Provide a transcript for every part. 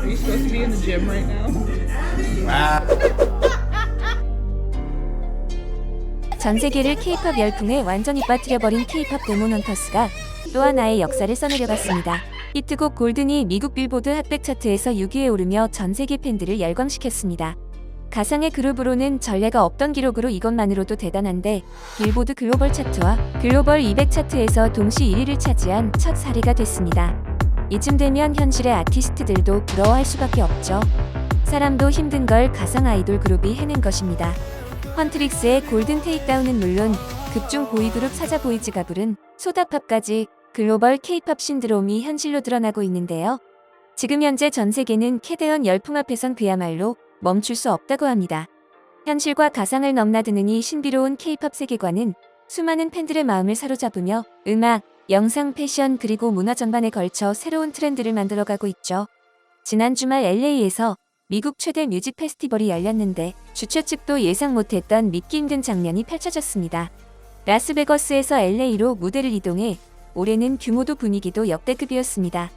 Are you supposed to be in the gym right now? 전 세계를 K-팝 열풍에 완전히 빠뜨려버린 K-팝 데몬 헌터스가 또 하나의 역사를 써내려갔습니다. 히트곡 골든이 미국 빌보드 핫백 차트에서 6위에 오르며 전 세계 팬들을 열광시켰습니다. 가상의 그룹으로는 전례가 없던 기록으로 이것만으로도 대단한데 빌보드 글로벌 차트와 글로벌 200 차트에서 동시 1위를 차지한 첫 사례가 됐습니다. 이쯤 되면 현실의 아티스트들도 부러워할 수밖에 없죠. 사람도 힘든 걸 가상 아이돌 그룹이 해낸 것입니다. 헌트릭스의 골든 테이크다운은 물론 극중 보이그룹 사자보이즈가 부른 소다팝까지 글로벌 케이팝 신드롬이 현실로 드러나고 있는데요. 지금 현재 전 세계는 캐대언 열풍 앞에선 그야말로 멈출 수 없다고 합니다. 현실과 가상을 넘나드는 이 신비로운 케이팝 세계관은 수많은 팬들의 마음을 사로잡으며 음악, 영상, 패션 그리고 문화 전반에 걸쳐 새로운 트렌드를 만들어가고 있죠. 지난 주말 LA에서 미국 최대 뮤직 페스티벌이 열렸는데 주최 측도 예상 못했던 믿기 힘든 장면이 펼쳐졌습니다. 라스베거스에서 LA로 무대를 이동해 올해는 규모도 분위기도 역대급이었습니다.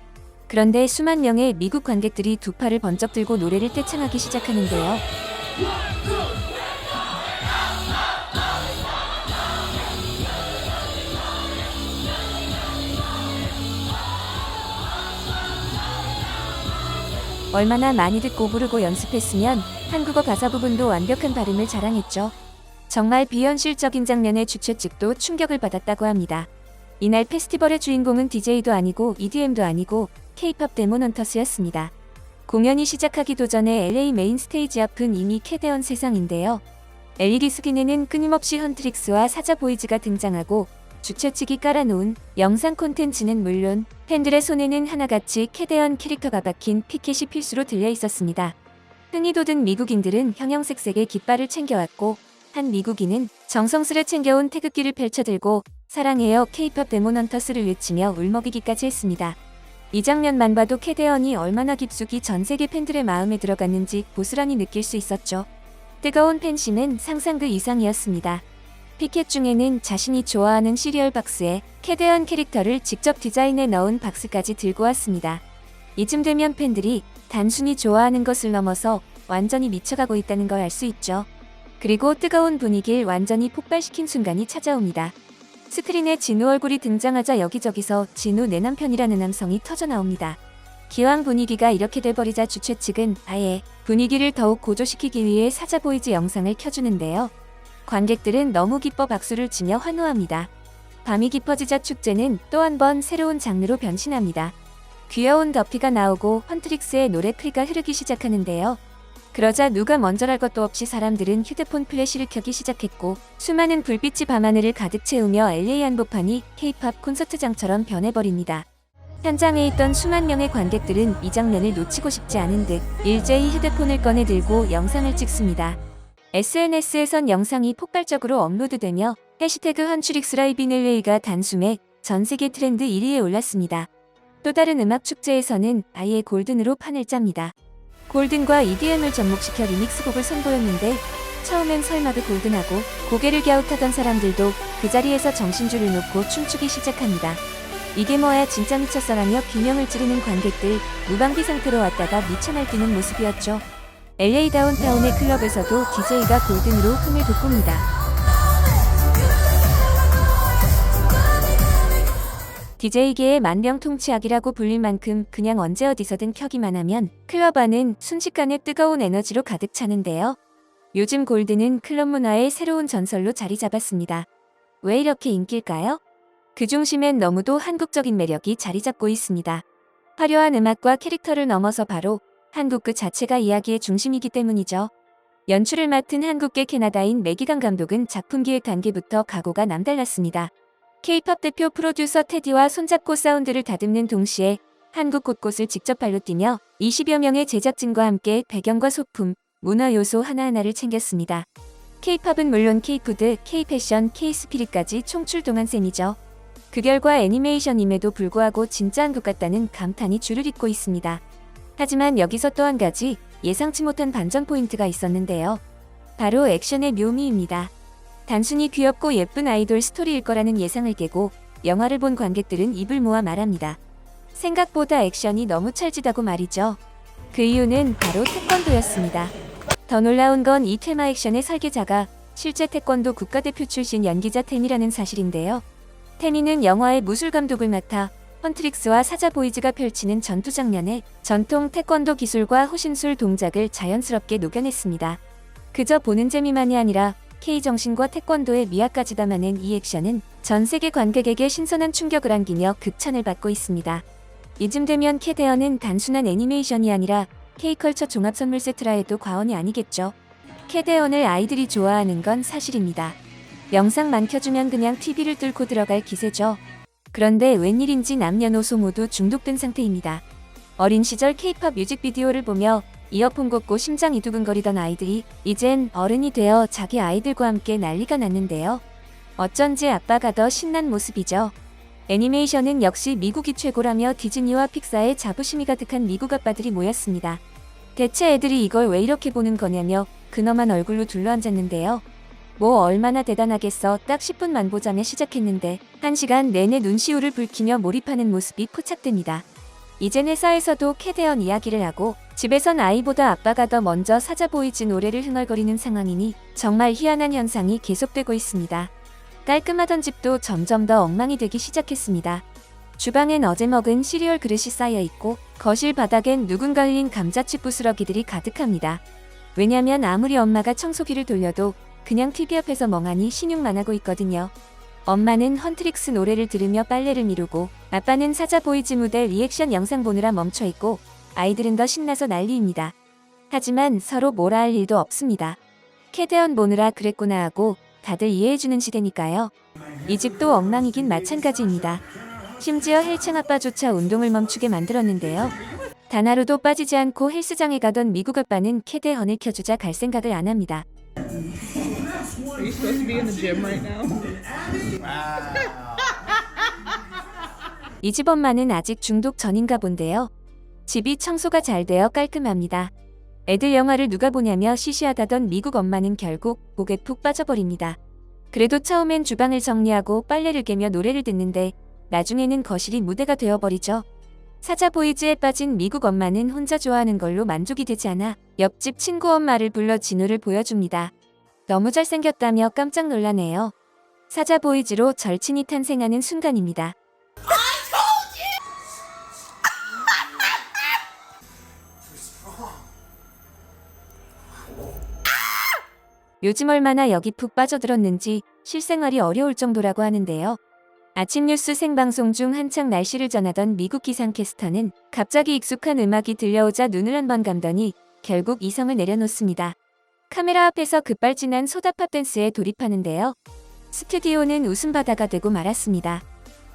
그런데 수만 명의 미국 관객들이 두 팔을 번쩍 들고 노래를 떼창하기 시작하는데요. 얼마나 많이 듣고 부르고 연습했으면 한국어 가사 부분도 완벽한 발음을 자랑했죠. 정말 비현실적인 장면에 주최 측도 충격을 받았다고 합니다. 이날 페스티벌의 주인공은 DJ도 아니고 EDM도 아니고 K-팝 데몬 헌터스였습니다. 공연이 시작하기도 전에 LA 메인 스테이지 앞은 이미 캐대언 세상인데요. LED 스크린에는 끊임없이 헌트릭스와 사자 보이즈가 등장하고 주최 측이 깔아놓은 영상 콘텐츠는 물론 팬들의 손에는 하나같이 캐대언 캐릭터가 박힌 피켓이 필수로 들려 있었습니다. 흥이 돋은 미국인들은 형형색색의 깃발을 챙겨왔고 한 미국인은 정성스레 챙겨온 태극기를 펼쳐들고 사랑해요 케이팝 데몬 헌터스를 외치며 울먹이기까지 했습니다. 이 장면만 봐도 캐대언이 얼마나 깊숙이 전 세계 팬들의 마음에 들어갔는지 고스란히 느낄 수 있었죠. 뜨거운 팬심은 상상 그 이상이었습니다. 피켓 중에는 자신이 좋아하는 시리얼 박스에 캐대언 캐릭터를 직접 디자인해 넣은 박스까지 들고 왔습니다. 이쯤 되면 팬들이 단순히 좋아하는 것을 넘어서 완전히 미쳐가고 있다는 걸 알 수 있죠. 그리고 뜨거운 분위기를 완전히 폭발시킨 순간이 찾아옵니다. 스크린에 진우 얼굴이 등장하자 여기저기서 진우 내 남편이라는 남성이 터져 나옵니다. 기왕 분위기가 이렇게 돼버리자 주최 측은 아예 분위기를 더욱 고조시키기 위해 사자 보이즈 영상을 켜주는데요. 관객들은 너무 기뻐 박수를 치며 환호합니다. 밤이 깊어지자 축제는 또 한 번 새로운 장르로 변신합니다. 귀여운 더피가 나오고 헌트릭스의 노래 프리가 흐르기 시작하는데요. 그러자 누가 먼저랄 것도 없이 사람들은 휴대폰 플래시를 켜기 시작했고 수많은 불빛이 밤하늘을 가득 채우며 LA 한복판이 K-팝 콘서트장처럼 변해버립니다. 현장에 있던 수만 명의 관객들은 이 장면을 놓치고 싶지 않은 듯 일제히 휴대폰을 꺼내 들고 영상을 찍습니다. SNS에선 영상이 폭발적으로 업로드되며 해시태그 헌츄릭스 라이비넬웨이가 단숨에 전 세계 트렌드 1위에 올랐습니다. 또 다른 음악 축제에서는 아예 골든으로 판을 짭니다. 골든과 EDM을 접목시켜 리믹스 곡을 선보였는데 처음엔 설마 그 골든하고 고개를 갸웃하던 사람들도 그 자리에서 정신줄을 놓고 춤추기 시작합니다. 이게 뭐야 진짜 미쳤어라며 비명을 지르는 관객들 무방비 상태로 왔다가 미쳐 날뛰는 모습이었죠. LA 다운타운의 클럽에서도 DJ가 골든으로 흥을 돋굽니다. DJ계의 만병통치약이라고 불릴 만큼 그냥 언제 어디서든 켜기만 하면 클럽 안은 순식간에 뜨거운 에너지로 가득 차는데요. 요즘 골드는 클럽 문화의 새로운 전설로 자리 잡았습니다. 왜 이렇게 인기일까요? 그 중심엔 너무도 한국적인 매력이 자리 잡고 있습니다. 화려한 음악과 캐릭터를 넘어서 바로 한국 그 자체가 이야기의 중심이기 때문이죠. 연출을 맡은 한국계 캐나다인 매기강 감독은 작품 기획 단계부터 각오가 남달랐습니다. K-팝 대표 프로듀서 테디와 손잡고 사운드를 다듬는 동시에 한국 곳곳을 직접 발로 뛰며 20여 명의 제작진과 함께 배경과 소품, 문화 요소 하나하나를 챙겼습니다. K-팝은 물론 K-푸드, K-패션, K-스피릿까지 총출동한 셈이죠. 그 결과 애니메이션임에도 불구하고 진짜 한국 같다는 감탄이 줄을 잇고 있습니다. 하지만 여기서 또 한 가지 예상치 못한 반전 포인트가 있었는데요. 바로 액션의 묘미입니다. 단순히 귀엽고 예쁜 아이돌 스토리일 거라는 예상을 깨고 영화를 본 관객들은 입을 모아 말합니다. 생각보다 액션이 너무 찰지다고 말이죠. 그 이유는 바로 태권도였습니다. 더 놀라운 건 이 테마 액션의 설계자가 실제 태권도 국가대표 출신 연기자 텐이라는 사실인데요. 텐이는 영화의 무술 감독을 맡아 헌트릭스와 사자 보이즈가 펼치는 전투 장면에 전통 태권도 기술과 호신술 동작을 자연스럽게 녹여냈습니다. 그저 보는 재미만이 아니라 K 정신과 태권도의 미학까지 담아낸 이 액션은 전 세계 관객에게 신선한 충격을 안기며 극찬을 받고 있습니다. 이쯤 되면 캐데어는 단순한 애니메이션이 아니라 K컬처 종합 선물 세트라 해도 과언이 아니겠죠. 캐데언을 아이들이 좋아하는 건 사실입니다. 영상만 켜주면 그냥 TV를 뚫고 들어갈 기세죠. 그런데 웬일인지 남녀노소 모두 중독된 상태입니다. 어린 시절 K-팝 뮤직비디오를 보며 이어폰 꽂고 심장이 두근거리던 아이들이 이젠 어른이 되어 자기 아이들과 함께 난리가 났는데요. 어쩐지 아빠가 더 신난 모습이죠. 애니메이션은 역시 미국이 최고라며 디즈니와 픽사의 자부심이 가득한 미국 아빠들이 모였습니다. 대체 애들이 이걸 왜 이렇게 보는 거냐며 근엄한 얼굴로 둘러앉았는데요. 뭐 얼마나 대단하겠어 딱 10분만 보자며 시작했는데 1시간 내내 눈시울을 붉히며 몰입하는 모습이 포착됩니다. 이젠 회사에서도 캐대언 이야기를 하고 집에선 아이보다 아빠가 더 먼저 사자 보이즈 노래를 흥얼거리는 상황이니 정말 희한한 현상이 계속되고 있습니다. 깔끔하던 집도 점점 더 엉망이 되기 시작했습니다. 주방엔 어제 먹은 시리얼 그릇이 쌓여 있고 거실 바닥엔 누군가 흘린 감자칩 부스러기들이 가득합니다. 왜냐면 아무리 엄마가 청소기를 돌려도 그냥 TV 앞에서 멍하니 신용만 하고 있거든요. 엄마는 헌트릭스 노래를 들으며 빨래를 미루고 아빠는 사자 보이즈 무대 리액션 영상 보느라 멈춰 있고 아이들은 더 신나서 난리입니다. 하지만 서로 뭐라 할 일도 없습니다. 캐대언 보느라 그랬구나 하고 다들 이해해주는 시대니까요. 이 집도 엉망이긴 마찬가지입니다. 심지어 헬창 아빠조차 운동을 멈추게 만들었는데요. 단 하루도 빠지지 않고 헬스장에 가던 미국 아빠는 캐대헌을 켜주자 갈 생각을 안 합니다. Are you supposed to be in the gym right now? 이 집 엄마는 아직 중독 전인가 본데요. 집이 청소가 잘 되어 깔끔합니다. 애들 영화를 누가 보냐며 시시하다던 미국 엄마는 결국 목에 푹 빠져버립니다. 그래도 처음엔 주방을 정리하고 빨래를 개며 노래를 듣는데 나중에는 거실이 무대가 되어버리죠. 사자 보이즈에 빠진 미국 엄마는 혼자 좋아하는 걸로 만족이 되지 않아 옆집 친구 엄마를 불러 진우를 보여줍니다. 너무 잘생겼다며 깜짝 놀라네요. 사자 보이즈로 절친이 탄생하는 순간입니다. 요즘 얼마나 여기 푹 빠져들었는지 실생활이 어려울 정도라고 하는데요. 아침 뉴스 생방송 중 한창 날씨를 전하던 미국 기상캐스터는 갑자기 익숙한 음악이 들려오자 눈을 한번 감더니 결국 이성을 내려놓습니다. 카메라 앞에서 급발진한 소다팝 댄스에 돌입하는데요. 스튜디오는 웃음바다가 되고 말았습니다.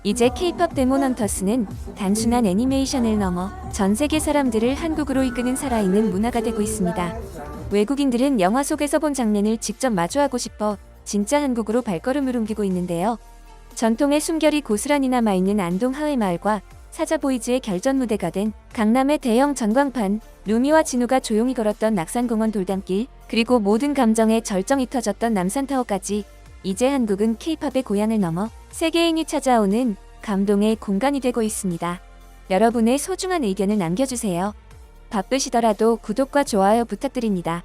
이제 K-팝 데모넌터스는 단순한 애니메이션을 넘어 전 세계 사람들을 한국으로 이끄는 살아있는 문화가 되고 있습니다. 외국인들은 영화 속에서 본 장면을 직접 마주하고 싶어 진짜 한국으로 발걸음을 옮기고 있는데요. 전통의 숨결이 고스란히 남아있는 안동 하회 마을과 사자보이즈의 결전 무대가 된 강남의 대형 전광판, 루미와 진우가 조용히 걸었던 낙산공원 돌담길, 그리고 모든 감정의 절정이 터졌던 남산타워까지 이제 한국은 K-팝의 고향을 넘어 세계인이 찾아오는 감동의 공간이 되고 있습니다. 여러분의 소중한 의견을 남겨주세요. 바쁘시더라도 구독과 좋아요 부탁드립니다.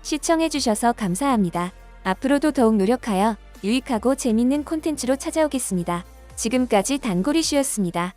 시청해주셔서 감사합니다. 앞으로도 더욱 노력하여 유익하고 재밌는 콘텐츠로 찾아오겠습니다. 지금까지 단골이슈였습니다.